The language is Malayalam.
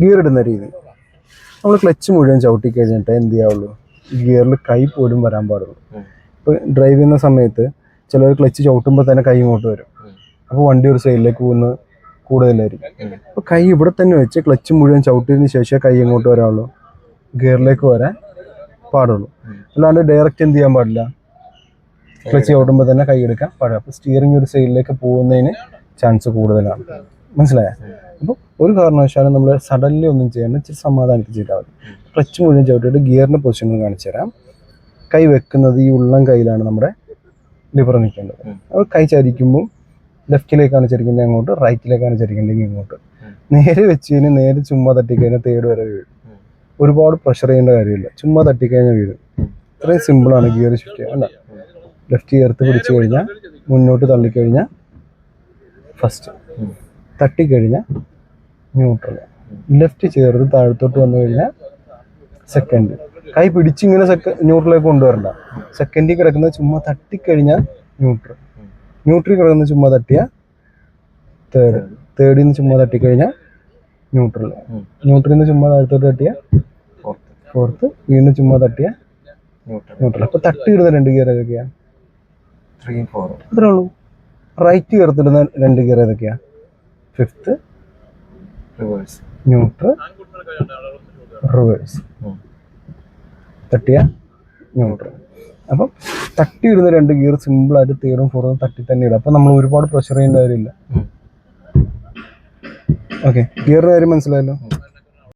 ഗിയർ ഇടുന്ന രീതി. നമ്മൾ ക്ലച്ച് മുഴുവൻ ചവിട്ടി കഴിഞ്ഞിട്ട് എന്ത് ചെയ്യാവുള്ളൂ? ഗിയറിൽ കൈ പോലും വരാൻ പാടുള്ളൂ. ഇപ്പോൾ ഡ്രൈവ് ചെയ്യുന്ന സമയത്ത് ചിലർ ക്ലച്ച് ചവിട്ടുമ്പോൾ തന്നെ കൈ ഇങ്ങോട്ട് വരും. അപ്പോൾ വണ്ടി ഒരു സൈഡിലേക്ക് പോകുന്നത് കൂടുതലായിരിക്കും. അപ്പോൾ കൈ ഇവിടെ തന്നെ വെച്ച് ക്ലച്ച് മുഴുവൻ ചവിട്ടിയതിന് ശേഷം കൈ ഇങ്ങോട്ട് വരാവുള്ളൂ. ഗിയറിലേക്ക് വരാൻ പാടുള്ളൂ. അല്ലാണ്ട് ഡയറക്റ്റ് എന്ത് ചെയ്യാൻ പാടില്ല. ക്ലച്ച് ചവിട്ടുമ്പോൾ തന്നെ കൈ എടുക്കാൻ പാടില്ല. അപ്പോൾ സ്റ്റിയറിംഗ് ഒരു സൈഡിലേക്ക് പോകുന്നതിന് ചാൻസ് കൂടുതലാണ്. മനസ്സിലായോ? അപ്പോൾ ഒരു കാരണവശാലും നമ്മൾ സഡൻലി ഒന്നും ചെയ്യേണ്ട ഇച്ചിരി സമാധാനത്തിൽ ചെയ്താൽ മതി ക്ലച്ച് മുഴുവൻ ചവിട്ടിയിട്ട് ഗിയറിന്റെ പൊസിഷൻ കാണിച്ചു തരാം കൈ വെക്കുന്നത് ഈ ഉള്ളം കയ്യിലാണ് നമ്മുടെ ലിവർ നിൽക്കേണ്ടത്. അപ്പോൾ കൈ ചരിക്കുമ്പോൾ ലെഫ്റ്റിലേക്കാണ് ചരിക്കേണ്ടത് അങ്ങോട്ട് റൈറ്റിലേക്കാണ് ചരിക്കേണ്ടതെങ്കിൽ ഇങ്ങോട്ട്. നേരെ വെച്ച് കഴിഞ്ഞാൽ നേരെ ചുമ്മാ തട്ടിക്കഴിഞ്ഞാൽ തേട് വരെ വീഴും ഒരുപാട് പ്രഷർ ചെയ്യേണ്ട കാര്യമില്ല ചുമ്മാ തട്ടിക്കഴിഞ്ഞാൽ വീഴും. ഇത്രയും സിമ്പിളാണ് ഗിയർ ഷിഫ്റ്റ് ചെയ്യാൻ അല്ല ലെഫ്റ്റ് ചേർത്ത് പിടിച്ചു കഴിഞ്ഞാൽ മുന്നോട്ട് തള്ളിക്കഴിഞ്ഞാൽ ഫസ്റ്റ്. തട്ടിക്കഴിഞ്ഞാൽ ന്യൂട്രൽ ലെഫ്റ്റ് ചേർത്ത് താഴത്തോട്ട് വന്നു കഴിഞ്ഞാൽ സെക്കൻഡ് കൈ പിടിച്ചിങ്ങനെ സെക്ക ന്യൂട്രലേക്ക് കൊണ്ടുവരണ്ട. സെക്കൻഡിൽ കിടക്കുന്ന ചുമ്മാ തട്ടിക്കഴിഞ്ഞാൽ ന്യൂട്രൽ ന്യൂട്രൽ കിടക്കുന്ന ചുമ്മാ തട്ടിയ തേർഡ് തേർഡിൽ നിന്ന് ചുമ്മാ തട്ടിക്കഴിഞ്ഞാൽ ന്യൂട്രൽ. ന്യൂട്രലിൽ നിന്ന് ചുമ്മാ താഴത്തോട്ട് തട്ടിയ ഫോർത്ത് വീണ്ടും ചുമ്മാ തട്ടിയ ന്യൂട്രൽ അപ്പോൾ തട്ടിയിടുന്ന രണ്ട് ഗിയർ ഏതൊക്കെയാ? ത്രീ ഫോർ അത്രേ ഉള്ളൂ. റൈറ്റ് ചേർത്തിടുന്ന രണ്ട് ഗിയർ ഏതൊക്കെയാ? Fifth reverse neutral reverse. തട്ടിയ ന്യൂട്രൽ അപ്പം തട്ടിയിടുന്ന രണ്ട് ഗിയർ സിമ്പിൾ ആയിട്ട് തീറും ഫോറും തട്ടി തന്നെ ഇടും. അപ്പം നമ്മൾ ഒരുപാട് പ്രഷർ ചെയ്യേണ്ട കാര്യമില്ല. ഓക്കെ ഗിയറിന്റെ കാര്യം മനസ്സിലായല്ലോ.